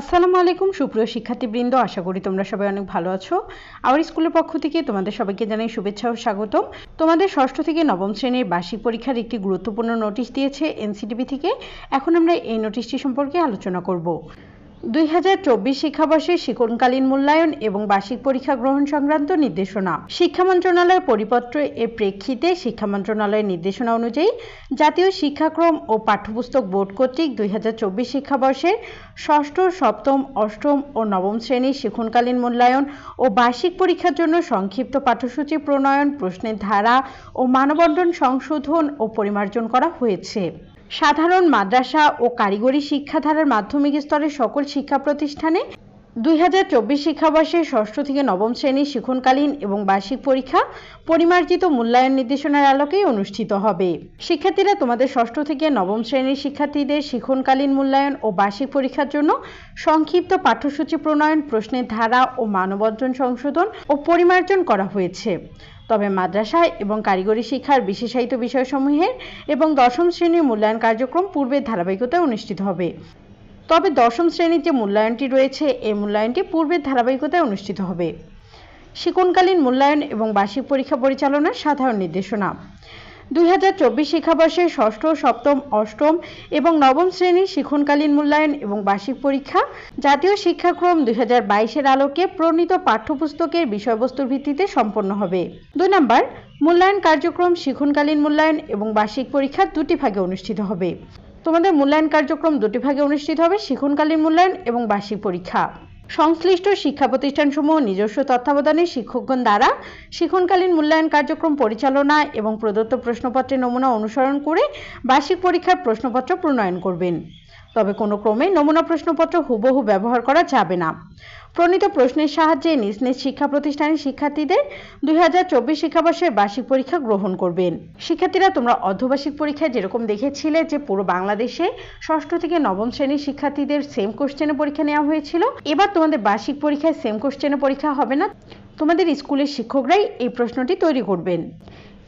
আসসালামু আলাইকুম, সুপ্রিয় শিক্ষার্থীবৃন্দ। আশা করি তোমরা সবাই অনেক ভালো আছো। আমার স্কুলের পক্ষ থেকে তোমাদের সবাইকে জানাই শুভেচ্ছা ও স্বাগতম। তোমাদের ষষ্ঠ থেকে নবম শ্রেণির বার্ষিক পরীক্ষার একটি গুরুত্বপূর্ণ নোটিশ দিয়েছে এনসিটিভি থেকে। এখন আমরা এই নোটিশটি সম্পর্কে আলোচনা করব। দুই হাজার চব্বিশ শিক্ষাবর্ষের শিক্ষণকালীন মূল্যায়ন এবং বার্ষিক পরীক্ষা গ্রহণ সংক্রান্ত নির্দেশনা। শিক্ষা মন্ত্রণালয়ের পরিপত্র এর প্রেক্ষিতে শিক্ষা মন্ত্রণালয়ের নির্দেশনা অনুযায়ী জাতীয় শিক্ষাক্রম ও পাঠ্যপুস্তক বোর্ড কর্তৃক দুই হাজার চব্বিশ শিক্ষাবর্ষের ষষ্ঠ, সপ্তম, অষ্টম ও নবম শ্রেণির শিক্ষণকালীন মূল্যায়ন ও বার্ষিক পরীক্ষার জন্য সংক্ষিপ্ত পাঠ্যসূচি প্রণয়ন, প্রশ্নের ধারা ও মানবন্টন সংশোধন ও পরিমার্জন করা হয়েছে। সাধারণ মাদ্রাসা ও কারিগরি শিক্ষাধারার মাধ্যমিক স্তরের সকল শিক্ষা প্রতিষ্ঠানে দুই হাজার চব্বিশ শিক্ষাবর্ষে ষষ্ঠ থেকে নবম শ্রেণির শিক্ষণকালীন এবং বার্ষিক পরীক্ষা পরিমার্জিত মূল্যায়ন নির্দেশনার আলোকেই অনুষ্ঠিত হবে। শিক্ষার্থীরা তোমাদের ষষ্ঠ থেকে নবম শ্রেণির শিক্ষার্থীদের শিক্ষণকালীন মূল্যায়ন ও বার্ষিক পরীক্ষার জন্য সংক্ষিপ্ত পাঠ্যসূচি প্রণয়ন, প্রশ্নের ধারা ও মানবর্জন সংশোধন ও পরিমার্জন করা হয়েছে। তবে মাদ্রাসায় এবং কারিগরি শিক্ষার বিশেষায়িত বিষয়সমূহের এবং দশম শ্রেণির মূল্যায়ন কার্যক্রম পূর্বের ধারাবাহিকতায় অনুষ্ঠিত হবে। তবে দশম শ্রেণির যে মূল্যায়নটি রয়েছে, এই মূল্যায়নটি পূর্বের ধারাবাহিকতায় অনুষ্ঠিত হবে। শিক্ষণকালীন মূল্যায়ন এবং বার্ষিক পরীক্ষা পরিচালনার সাধারণ নির্দেশনা। দুই হাজার চব্বিশ শিক্ষাবর্ষে ষষ্ঠ, সপ্তম, অষ্টম এবং নবম শ্রেণির শিক্ষণকালীন মূল্যায়ন এবং বার্ষিক পরীক্ষা জাতীয় শিক্ষাক্রম দুই হাজার বাইশের আলোকে প্রণীত পাঠ্যপুস্তকের বিষয়বস্তুর ভিত্তিতে সম্পন্ন হবে। দুই নম্বর, মূল্যায়ন কার্যক্রম শিক্ষণকালীন মূল্যায়ন এবং বার্ষিক পরীক্ষা দুটি ভাগে অনুষ্ঠিত হবে। তোমাদের মূল্যায়ন কার্যক্রম দুটি ভাগে অনুষ্ঠিত হবে, শিক্ষণকালীন মূল্যায়ন এবং বার্ষিক পরীক্ষা। সংশ্লিষ্ট শিক্ষা প্রতিষ্ঠানসমূহ নিজস্ব তত্ত্বাবধানে শিক্ষকগণ দ্বারা শিক্ষণকালীন মূল্যায়ন কার্যক্রম পরিচালনা এবং প্রদত্ত প্রশ্নপত্রের নমুনা অনুসরণ করে বার্ষিক পরীক্ষার প্রশ্নপত্র প্রণয়ন করবেন। তবে কোনো ক্রমে নমুনা প্রশ্নপত্র হুবহু ব্যবহার করা যাবে না। প্রণীত প্রশ্নের সাহায্যে নিজ নিজ শিক্ষা প্রতিষ্ঠানের শিক্ষার্থীদের দুই হাজার চব্বিশ শিক্ষাবর্ষের বার্ষিক পরীক্ষা গ্রহণ করবেন। শিক্ষার্থীরা, তোমরা অর্ধবার্ষিক পরীক্ষায় যেরকম দেখেছিলে যে পুরো বাংলাদেশে ষষ্ঠ থেকে নবম শ্রেণির শিক্ষার্থীদের সেম কোশ্চেনে পরীক্ষা নেওয়া হয়েছিল। এবার তোমাদের বার্ষিক পরীক্ষায় সেম কোশ্চেনে পরীক্ষা হবে না। তোমাদের স্কুলের শিক্ষকরাই এই প্রশ্নটি তৈরি করবেন।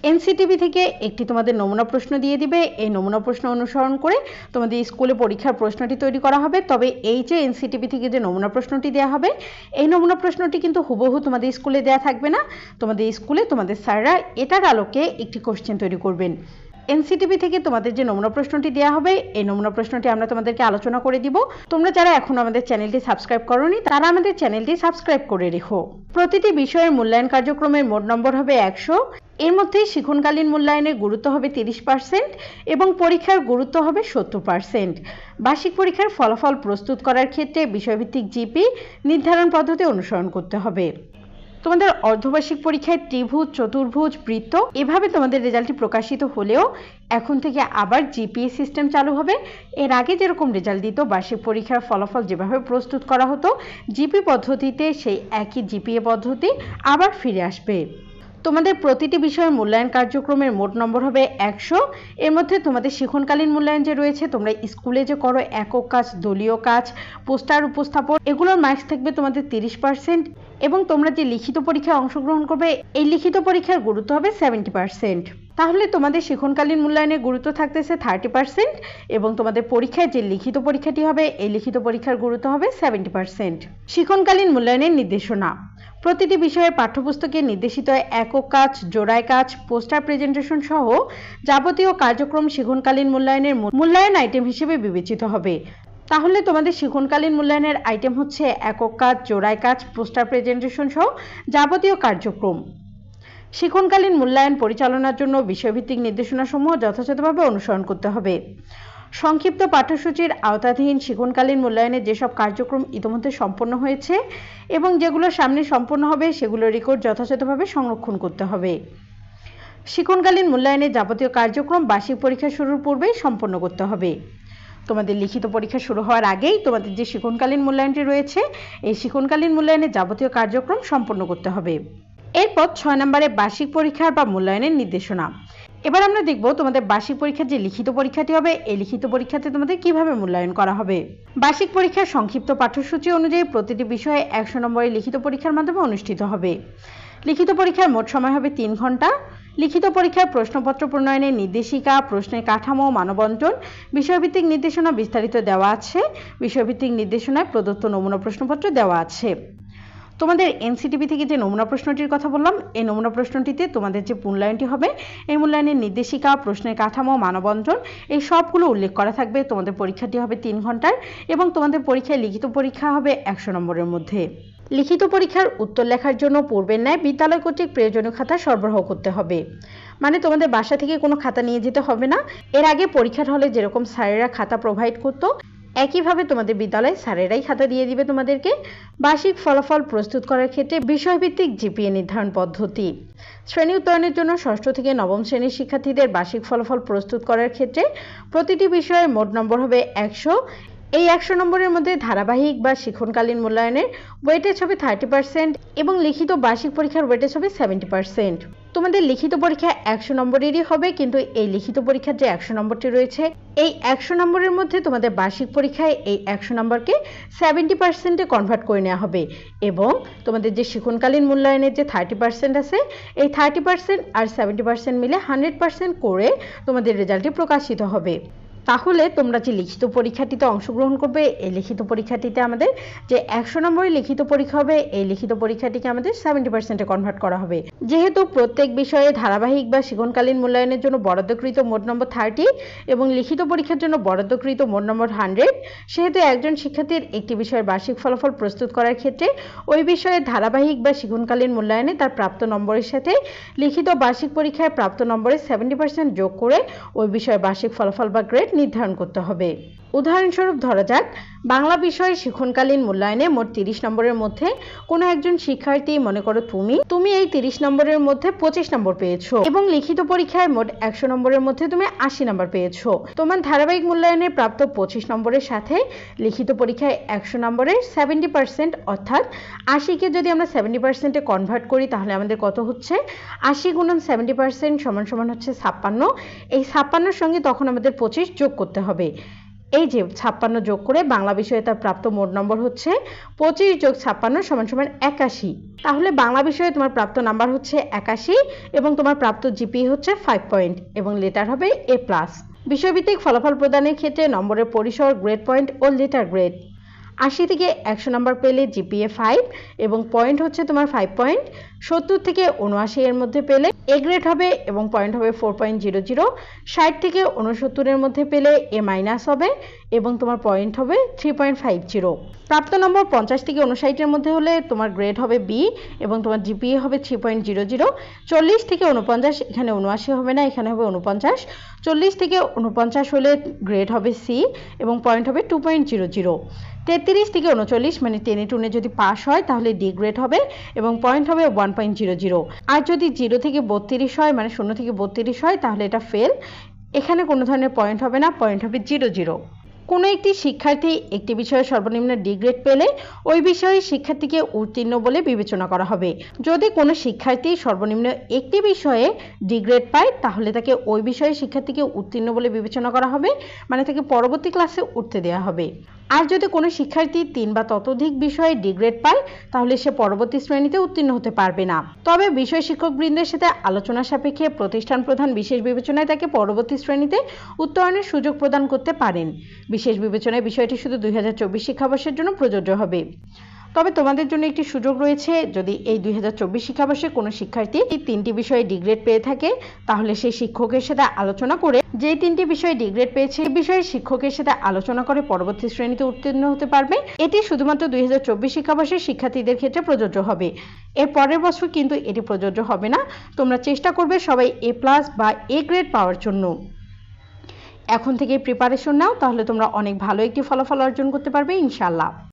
এনসিটিভি থেকে একটি তোমাদের নমুনা প্রশ্ন দিয়ে দিবে। এই নমুনা প্রশ্ন অনুসরণ করে তোমাদের স্কুলে পরীক্ষার প্রশ্নটি তৈরি করা হবে। তবে এই যে এনসিটিভি থেকে যে নমুনা প্রশ্নটি দেওয়া হবে, এই নমুনা প্রশ্নটি কিন্তু হুবহু তোমাদের স্কুলে দেওয়া থাকবে না। তোমাদের স্কুলে তোমাদের স্যাররা এটার আলোকে একটি কোশ্চেন তৈরি করবেন। এনসিটিভি থেকে তোমাদের যে নমুনা প্রশ্নটি দেওয়া হবে, এই নমুনা প্রশ্নটি আমরা তোমাদেরকে আলোচনা করে দিব। তোমরা যারা এখন আমাদের চ্যানেলটি সাবস্ক্রাইব করনি, তারা আমাদের চ্যানেলটি সাবস্ক্রাইব করে রেখো। প্রতিটি বিষয়ের মূল্যায়ন কার্যক্রমের মোট নম্বর হবে একশো। এর মধ্যে শিখনকালীন মূল্যায়নের গুরুত্ব হবে তিরিশ পার্সেন্ট এবং পরীক্ষার গুরুত্ব হবে সত্তর পার্সেন্ট। বার্ষিক পরীক্ষার ফলাফল প্রস্তুত করার ক্ষেত্রে বিষয়ভিত্তিক জিপি নির্ধারণ পদ্ধতি অনুসরণ করতে হবে। তোমাদের অর্ধবার্ষিক পরীক্ষায় ত্রিভুজ, চতুর্ভুজ, বৃত্ত, এভাবে তোমাদের রেজাল্টটি প্রকাশিত হলেও এখন থেকে আবার জিপিএ সিস্টেম চালু হবে। এর আগে যেরকম রেজাল্ট দিত, বার্ষিক পরীক্ষার ফলাফল যেভাবে প্রস্তুত করা হতো, জিপি পদ্ধতিতে সেই একই জিপিএ পদ্ধতি আবার ফিরে আসবে। তোমাদের প্রতিটি বিষয়ের মূল্যায়ন কার্যক্রমের মোট নম্বর হবে একশো। এর মধ্যে তোমাদের শিখনকালীন মূল্যায়ন যে রয়েছে, তোমরা স্কুলে যে করো, একক কাজ, দলীয় কাজ, পোস্টার উপস্থাপন, এগুলোর মার্কস থাকবে তোমাদের তিরিশ পার্সেন্ট এবং তোমরা যে লিখিত পরীক্ষায় অংশগ্রহণ করবে, এই লিখিত পরীক্ষার গুরুত্ব হবে সেভেন্টি পার্সেন্ট। তাহলে তোমাদের শিখনকালীন মূল্যায়নের গুরুত্ব থাকতেছে থার্টি পার্সেন্ট এবং তোমাদের পরীক্ষায় যে লিখিত পরীক্ষাটি হবে, এই লিখিত পরীক্ষার গুরুত্ব হবে সেভেন্টি পার্সেন্ট। শিখনকালীন মূল্যায়নের নির্দেশনা। প্রতিটি বিষয়ের পাঠ্যপুস্তকে নির্দেশিত একক কাজ, জোড়ায় কাজ, পোস্টার প্রেজেন্টেশন সহ যাবতীয় কার্যক্রম শিখনকালীন মূল্যায়নের মূল্যায়ন আইটেম হিসেবে বিবেচিত হবে। তাহলে তোমাদের শিখনকালীন মূল্যায়নের আইটেম হচ্ছে একক কাজ, জোড়ায় কাজ, পোস্টার প্রেজেন্টেশন সহ যাবতীয় কার্যক্রম। শিখনকালীন মূল্যায়ন পরিচালনার জন্য বিষয়ভিত্তিক নির্দেশনাসমূহ যথাযথভাবে অনুসরণ করতে হবে। সংক্ষিপ্ত পাঠ্যসূচির আওতাধীন শিক্ষণকালীন মূল্যায়নের যেসব কার্যক্রম ইতিমধ্যে সম্পন্ন হয়েছে এবং যেগুলো সামনে সম্পন্ন হবে সেগুলোর রেকর্ড যথাযথভাবে সংরক্ষণ করতে হবে। শিক্ষণকালীন মূল্যায়নের যাবতীয় কার্যক্রম বার্ষিক পরীক্ষা শুরুর পূর্বেই সম্পন্ন করতে হবে। তোমাদের লিখিত পরীক্ষা শুরু হওয়ার আগেই তোমাদের যে শিক্ষণকালীন মূল্যায়নটি রয়েছে, এই শিক্ষণকালীন মূল্যায়নের যাবতীয় কার্যক্রম সম্পন্ন করতে হবে। এরপর ছয় নম্বরে বার্ষিক পরীক্ষার বা মূল্যায়নের নির্দেশনা। এবার আমরা দেখব তোমাদের বার্ষিক পরীক্ষার যে লিখিত পরীক্ষাটি হবে, এই লিখিত পরীক্ষাতে তোমাদের কীভাবে মূল্যায়ন করা হবে? বার্ষিক পরীক্ষার সংক্ষিপ্ত পাঠ্যসূচি অনুযায়ী প্রতিটি বিষয়ে একশো নম্বরের লিখিত পরীক্ষার মাধ্যমে অনুষ্ঠিত হবে। লিখিত পরীক্ষার মোট সময় হবে তিন ঘণ্টা। লিখিত পরীক্ষার প্রশ্নপত্র প্রণয়নের নির্দেশিকা, প্রশ্নের কাঠামো, মানবন্টন, বিষয়ভিত্তিক নির্দেশনা বিস্তারিত দেওয়া আছে। বিষয়ভিত্তিক নির্দেশনায় প্রদত্ত নমুনা প্রশ্নপত্র দেওয়া আছে। তোমাদের এনসিটিভি থেকে যে নমুনা প্রশ্নটির কথা বললাম, এই নমুনা প্রশ্নটিতে তোমাদের যে মূল্যায়নটি হবে, এই মূল্যায়নের নির্দেশিকা, প্রশ্নের কাঠামো মানবন্টন এই সবগুলো উল্লেখ করা থাকবে। তোমাদের পরীক্ষাটি হবে তিন ঘণ্টার এবং তোমাদের পরীক্ষায় লিখিত পরীক্ষা হবে একশো নম্বরের মধ্যে। লিখিত পরীক্ষার উত্তর লেখার জন্য পূর্বের ন্যায় বিদ্যালয় কর্তৃক প্রয়োজনীয় খাতা সরবরাহ করতে হবে। মানে তোমাদের বাসা থেকে কোনো খাতা নিয়ে যেতে হবে না। এর আগে পরীক্ষার হলে যেরকম স্যারেরা খাতা প্রোভাইড করতো একইভাবে তোমাদের বিদ্যালয়ে স্যারেরাই খাতা দিয়ে দিবে তোমাদেরকে। বার্ষিক ফলাফল প্রস্তুত করার ক্ষেত্রে বিষয়ভিত্তিক জিপিএ নির্ধারণ পদ্ধতি। শ্রেণি উত্তরণের জন্য ষষ্ঠ থেকে নবম শ্রেণির শিক্ষার্থীদের বার্ষিক ফলাফল প্রস্তুত করার ক্ষেত্রে প্রতিটি বিষয়ে মোট নম্বর হবে একশো। এই একশো নম্বরের মধ্যে ধারাবাহিক বা শিক্ষণকালীন মূল্যায়নের ওয়েটেজ হবে থার্টি পার্সেন্ট এবং লিখিত বার্ষিক পরীক্ষার ওয়েটেজ হবে সেভেন্টি পার্সেন্ট তোমাদের লিখিত পরীক্ষা একশো নম্বরেরই হবে, কিন্তু এই লিখিত পরীক্ষার যে একশো নম্বরটি রয়েছে, এই একশো নম্বরের মধ্যে তোমাদের বার্ষিক পরীক্ষায় এই একশো নম্বরকে সেভেন্টি পার্সেন্টে কনভার্ট করে নেওয়া হবে এবং তোমাদের যে শিক্ষণকালীন মূল্যায়নের যে থার্টি পার্সেন্ট আছে, এই থার্টি পার্সেন্ট আর সেভেন্টি পার্সেন্ট মিলে হান্ড্রেড পার্সেন্ট করে তোমাদের রেজাল্টটি প্রকাশিত হবে। তাহলে তোমরা যে লিখিত পরীক্ষাটিতে অংশগ্রহণ করবে, এই লিখিত পরীক্ষাটিতে আমাদের যে একশো নম্বরের লিখিত পরীক্ষা হবে, এই লিখিত পরীক্ষাটিকে আমাদের সেভেন্টি পার্সেন্টে কনভার্ট করা হবে। যেহেতু প্রত্যেক বিষয়ে ধারাবাহিক বা শিক্ষণকালীন মূল্যায়নের জন্য বরাদ্দকৃত মোট নম্বর থার্টি এবং লিখিত পরীক্ষার জন্য বরাদ্দকৃত মোট নম্বর হান্ড্রেড সেহেতু একজন শিক্ষার্থীর একটি বিষয়ের বার্ষিক ফলাফল প্রস্তুত করার ক্ষেত্রে ওই বিষয়ে ধারাবাহিক বা শিক্ষণকালীন মূল্যায়নে তার প্রাপ্ত নম্বরের সাথে লিখিত বার্ষিক পরীক্ষায় প্রাপ্ত নম্বরের সেভেন্টি পার্সেন্ট যোগ করে ওই বিষয়ে বার্ষিক ফলাফল বা গ্রেড নির্ধারণ করতে হবে। উদাহরণস্বরূপ ধরা যাক, বাংলা বিষয়ে শিক্ষণকালীন মূল্যায়নে মোট তিরিশ নম্বরের মধ্যে কোনো একজন শিক্ষার্থী, মনে করো তুমি তুমি এই তিরিশ নম্বরের মধ্যে পঁচিশ নম্বর পেয়েছ এবং লিখিত পরীক্ষায় মোট একশো নম্বরের মধ্যে তুমি আশি নম্বর পেয়েছ। তোমার ধারাবাহিক মূল্যায়নে প্রাপ্ত পঁচিশ নম্বরের সাথে লিখিত পরীক্ষায় একশো নম্বরের সেভেন্টি পার্সেন্ট অর্থাৎ আশিকে যদি আমরা সেভেন্টি পার্সেন্টে কনভার্ট করি, তাহলে আমাদের কত হচ্ছে? আশি গুণন সেভেন্টি পার্সেন্ট সমান সমান হচ্ছে ছাপ্পান্ন। এই ছাপ্পান্নর সঙ্গে তখন আমাদের পঁচিশ যোগ করতে হবে। এই যে ছাপ্পান্ন যোগ করে বাংলা বিষয়ে তার প্রাপ্ত মোট নম্বর হচ্ছে পঁচিশ যোগ ছাপ্পান্ন সমান সমান একাশি। তাহলে বাংলা বিষয়ে তোমার প্রাপ্ত নাম্বার হচ্ছে একাশি এবং তোমার প্রাপ্ত জিপি হচ্ছে ফাইভ পয়েন্ট এবং লেটার হবে এ প্লাস বিষয়ভিত্তিক ফলাফল প্রদানের ক্ষেত্রে নম্বরের পরিসর গ্রেড পয়েন্ট ও লেটার গ্রেড আশি থেকে একশো নম্বর পেলে জিপিএ ফাইভ এবং পয়েন্ট হচ্ছে তোমার ফাইভ পয়েন্ট সত্তর থেকে উনআশি এর মধ্যে পেলে এ গ্রেড হবে এবং পয়েন্ট হবে ফোর পয়েন্ট জিরো জিরো ষাট থেকে উনসত্তরের মধ্যে পেলে এ মাইনাস হবে এবং তোমার পয়েন্ট হবে থ্রি পয়েন্ট ফাইভ জিরো প্রাপ্ত নম্বর পঞ্চাশ থেকে উনষাটের মধ্যে হলে তোমার গ্রেড হবে বি এবং তোমার জিপিএ হবে থ্রি পয়েন্ট জিরো জিরো চল্লিশ থেকে উনপঞ্চাশ এখানে উনআশি হবে না, এখানে হবে উনপঞ্চাশ চল্লিশ থেকে উনপঞ্চাশ হলে গ্রেড হবে সি এবং পয়েন্ট হবে টু পয়েন্ট জিরো জিরো তেত্রিশ থেকে উনচল্লিশ মানে টেনে টুনে যদি পাস হয় তাহলে ডি গ্রেড হবে এবং পয়েন্ট হবে ওয়ান পয়েন্ট জিরো জিরো আর যদি জিরো থেকে বত্রিশ হয় মানে শূন্য থেকে বত্রিশ হয়, তাহলে এটা ফেল এখানে কোনো ধরনের পয়েন্ট হবে না পয়েন্ট হবে জিরো জিরো কোনো একটি শিক্ষার্থী একটি বিষয়ে সর্বনিম্ন ডিগ্রেড পেলে, ওই বিষয়ে শিক্ষার্থীকে উত্তীর্ণ বলে বিবেচনা করা হবে। যদি কোনো শিক্ষার্থী সর্বনিম্ন একটি বিষয়ে ডিগ্রেড পায়, তাহলে তাকে ওই বিষয়ে শিক্ষার্থীকে উত্তীর্ণ বলে বিবেচনা করা হবে মানে তাকে পরবর্তী ক্লাসে উঠতে দেওয়া হবে। আর যদি কোনো শিক্ষার্থী তিন বা ততোধিক বিষয়ে ডিগ্রেড পায়, তাহলে সে পরবর্তী শ্রেণীতে উত্তীর্ণ হতে পারবে না। তবে বিষয় শিক্ষকবৃন্দের সাথে আলোচনা সাপেক্ষে প্রতিষ্ঠান প্রধান বিশেষ বিবেচনায় তাকে পরবর্তী শ্রেণীতে উত্তরণের সুযোগ প্রদান করতে পারেন। বিশেষ বিবেচনায় বিষয়টি শুধু দুই হাজার চব্বিশ শিক্ষাবর্ষের জন্য প্রযোজ্য হবে। তবে তোমাদের জন্য একটি সুযোগ রয়েছে, যদি এই দুই হাজার চব্বিশ শিক্ষাবর্ষে কোনো শিক্ষার্থী তিনটি বিষয়ে ডিগ্রেড পেয়ে থাকে, তাহলে সেই শিক্ষকের সাথে আলোচনা করে যে তিনটি বিষয়ে ডিগ্রেড পেয়েছে এই বিষয়ে শিক্ষকের সাথে আলোচনা করে পরবর্তী শ্রেণীতে উত্তীর্ণ হতে পারবে। এটি শুধুমাত্র দুই হাজার চব্বিশ শিক্ষাবর্ষের শিক্ষার্থীদের ক্ষেত্রে প্রযোজ্য হবে। এর পরের বছর কিন্তু এটি প্রযোজ্য হবে না। তোমরা চেষ্টা করবে সবাই এ প্লাস বা এ গ্রেড পাওয়ার জন্য। এখন থেকে প্রিপারেশন নাও, তাহলে তোমরা অনেক ভালো একটি ফলাফল অর্জন করতে পারবে ইনশাল্লাহ